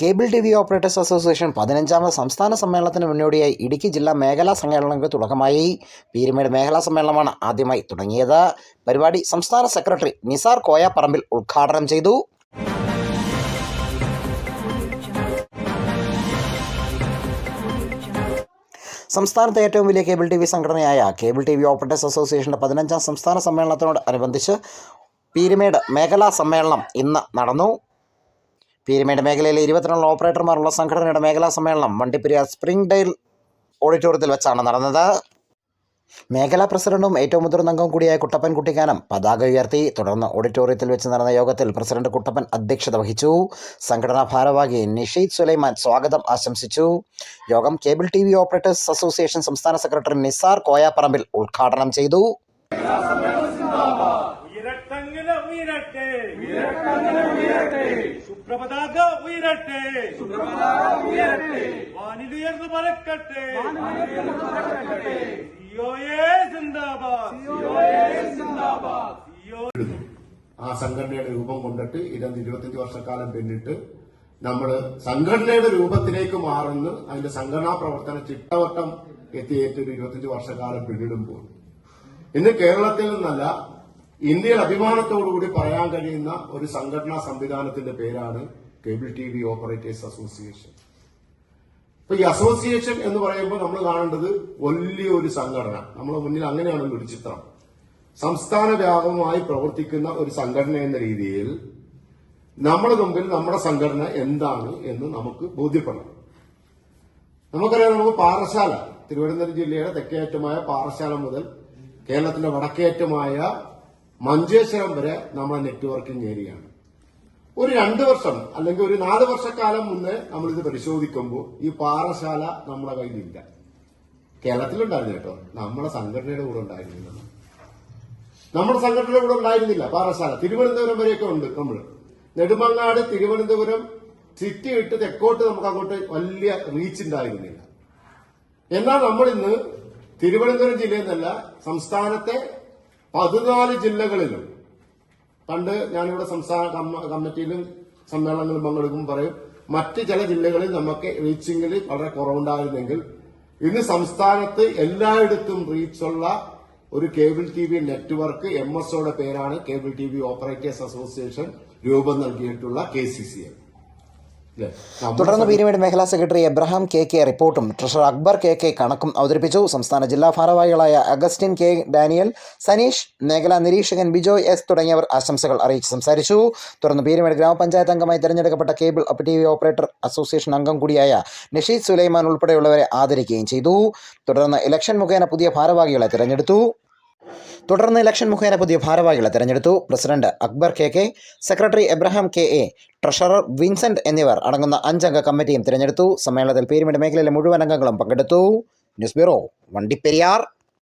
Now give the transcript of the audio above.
Cable T V operators association പതിനഞ്ചാമത് സംസ്ഥാന സമ്മേളനത്തിന് മുന്നോടിയായി ഇടുക്കി ജില്ലാ മേഖലാ സമ്മേളനങ്ങൾക്ക് തുടക്കമായി. പീരുമേട് മേഖലാ സമ്മേളനമാണ് ആദ്യമായി തുടങ്ങിയത്. പരിപാടി സംസ്ഥാന സെക്രട്ടറി നിസാർ കോയാപ്പറമ്പിൽ ഉദ്ഘാടനം ചെയ്തു. സംസ്ഥാനത്തെ ഏറ്റവും വലിയ കേബിൾ ടി വി സംഘടനയായ കേബിൾ ടി വി ഓപ്പറേറ്റേഴ്സ് അസോസിയേഷന്റെ പതിനഞ്ചാം സംസ്ഥാന സമ്മേളനത്തോട് അനുബന്ധിച്ച് പീരുമേട് മേഖലാ സമ്മേളനം ഇന്ന് നടന്നു. പീരുമേട് മേഖലയിലെ ഇരുപത്തിരണ്ട് ഓപ്പറേറ്റർമാരുള്ള സംഘടനയുടെ മേഖലാ സമ്മേളനം വണ്ടിപ്പെരിയാർ സ്പ്രിംഗ് ഡെയിൽ ഓഡിറ്റോറിയത്തിൽ വെച്ചാണ് നടന്നത്. മേഖലാ പ്രസിഡന്റും ഏറ്റവും മുതിർന്ന അംഗം കൂടിയായ കുട്ടപ്പൻ കുട്ടിക്കാനം പതാക ഉയർത്തി. തുടർന്ന് ഓഡിറ്റോറിയത്തിൽ വെച്ച് നടന്ന യോഗത്തിൽ പ്രസിഡന്റ് കുട്ടപ്പൻ അധ്യക്ഷത വഹിച്ചു. സംഘടനാ ഭാരവാഹി നിഷീദ് സുലൈമാൻ സ്വാഗതം ആശംസിച്ചു. യോഗം cable T V operators association സംസ്ഥാന സെക്രട്ടറി നിസാർ കോയാപ്പറമ്പിൽ ഉദ്ഘാടനം ചെയ്തു. ഉയരട്ടെ. സുപ്രപതാക ഉയരട്ടെ. വാനിലുയർന്നു പറക്കട്ടെ ആ സംഘടനയുടെ രൂപം കൊണ്ടിട്ട് ഇരുപത്തി ഇരുപത്തിയഞ്ച് വർഷക്കാലം പിന്നിട്ട് നമ്മൾ സംഘടനയുടെ രൂപത്തിലേക്ക് മാറുന്നു. അതിന്റെ സംഘടനാ പ്രവർത്തന ചിട്ടവട്ടം എത്തിയേറ്റ് ഒരു ഇരുപത്തിയഞ്ച് വർഷക്കാലം പിന്നിടുമ്പോൾ. ഇന്ന് കേരളത്തിൽ നിന്നല്ല ഇന്ത്യയിൽ അഭിമാനത്തോടുകൂടി പറയാൻ കഴിയുന്ന ഒരു സംഘടനാ സംവിധാനത്തിന്റെ പേരാണ് cable T V operators association. അപ്പൊ ഈ അസോസിയേഷൻ എന്ന് പറയുമ്പോൾ നമ്മൾ കാണേണ്ടത് വലിയൊരു സംഘടന. നമ്മുടെ മുന്നിൽ അങ്ങനെയാണ് ഒരു ചിത്രം. സംസ്ഥാന വ്യാപകമായി പ്രവർത്തിക്കുന്ന ഒരു സംഘടന എന്ന രീതിയിൽ നമ്മുടെ മുമ്പിൽ നമ്മുടെ സംഘടന എന്താണ് എന്ന് നമുക്ക് ബോധ്യപ്പെടണം. നമുക്കറിയാം നമുക്ക് പാറശാല തിരുവനന്തപുരം ജില്ലയുടെ തെക്കേയറ്റമായ പാറശാല മുതൽ കേരളത്തിന്റെ വടക്കേയറ്റമായ മഞ്ചേശ്വരം വരെ നമ്മുടെ നെറ്റ്വർക്കിംഗ് ഏരിയയാണ്. ഒരു രണ്ട് വർഷം അല്ലെങ്കിൽ ഒരു നാല് വർഷക്കാലം മുന്നേ നമ്മളിത് പരിശോധിക്കുമ്പോൾ ഈ പാറശാല നമ്മുടെ കയ്യിലില്ല. കേരളത്തിലുണ്ടായിരുന്നു കേട്ടോ. നമ്മുടെ സംഘടനയുടെ കൂടെ ഉണ്ടായിരുന്നില്ല. നമ്മുടെ സംഘടനയുടെ കൂടെ ഉണ്ടായിരുന്നില്ല പാറശാല. തിരുവനന്തപുരം വരെയൊക്കെ ഉണ്ട് നമ്മൾ നെടുമങ്ങാട് തിരുവനന്തപുരം സിറ്റി ഇട്ട് തെക്കോട്ട് നമുക്ക് അങ്ങോട്ട് വലിയ റീച്ച് ഉണ്ടായിരുന്നില്ല. എന്നാൽ നമ്മൾ ഇന്ന് തിരുവനന്തപുരം ജില്ലയിൽ നിന്നല്ല സംസ്ഥാനത്തെ പതിനാല് ജില്ലകളിലും പണ്ട് ഞാനിവിടെ സംസ്ഥാന കമ്മ- കമ്മിറ്റിയിലും സമ്മേളനങ്ങളിലും പങ്കെടുക്കുമ്പോൾ പറയും മറ്റ് ചില ജില്ലകളിൽ നമുക്ക് റീച്ചിങ്ങിൽ വളരെ കുറവുണ്ടായിരുന്നെങ്കിൽ ഇന്ന് സംസ്ഥാനത്ത് എല്ലായിടത്തും റീച്ചുള്ള ഒരു cable T V network M S ഒയുടെ പേരാണ് cable T V operators association രൂപം നൽകിയിട്ടുള്ള കെ സി സി എൽ തുടർന്ന് പീരുമേട് മേഖലാ സെക്രട്ടറി എബ്രഹാം കെ കെ റിപ്പോർട്ടും ട്രഷറർ അക്ബർ കെ കെ കണക്കും അവതരിപ്പിച്ചു. സംസ്ഥാന ജില്ലാ ഭാരവാഹികളായ അഗസ്റ്റിൻ കെ ഡാനിയൽ സനീഷ് മേഖലാ നിരീക്ഷകൻ ബിജോയ് എസ് തുടങ്ങിയവർ ആശംസകൾ അറിയിച്ച് സംസാരിച്ചു. തുടർന്ന് പീരുമേട് ഗ്രാമപഞ്ചായത്ത് അംഗമായി തെരഞ്ഞെടുക്കപ്പെട്ട cable T V operator association അംഗം കൂടിയായ നഷീദ് സുലൈമാൻ ഉൾപ്പെടെയുള്ളവരെ ആദരിക്കുകയും ചെയ്തു. തുടർന്ന് ഇലക്ഷൻ മുഖേന പുതിയ ഭാരവാഹികളെ തിരഞ്ഞെടുത്തു. തുടർന്ന് ഇലക്ഷൻ മുഖേന പുതിയ ഭാരവാഹികളെ തെരഞ്ഞെടുത്തു. President Akbar K K secretary Abraham K A treasurer Vincent എന്നിവർ അടങ്ങുന്ന അഞ്ചംഗ കമ്മിറ്റിയും തിരഞ്ഞെടുത്തു. സമ്മേളനത്തിൽ പേരുമിട മേഖലയിലെ മുഴുവൻ അംഗങ്ങളും പങ്കെടുത്തു. News bureau Vandiperiyar.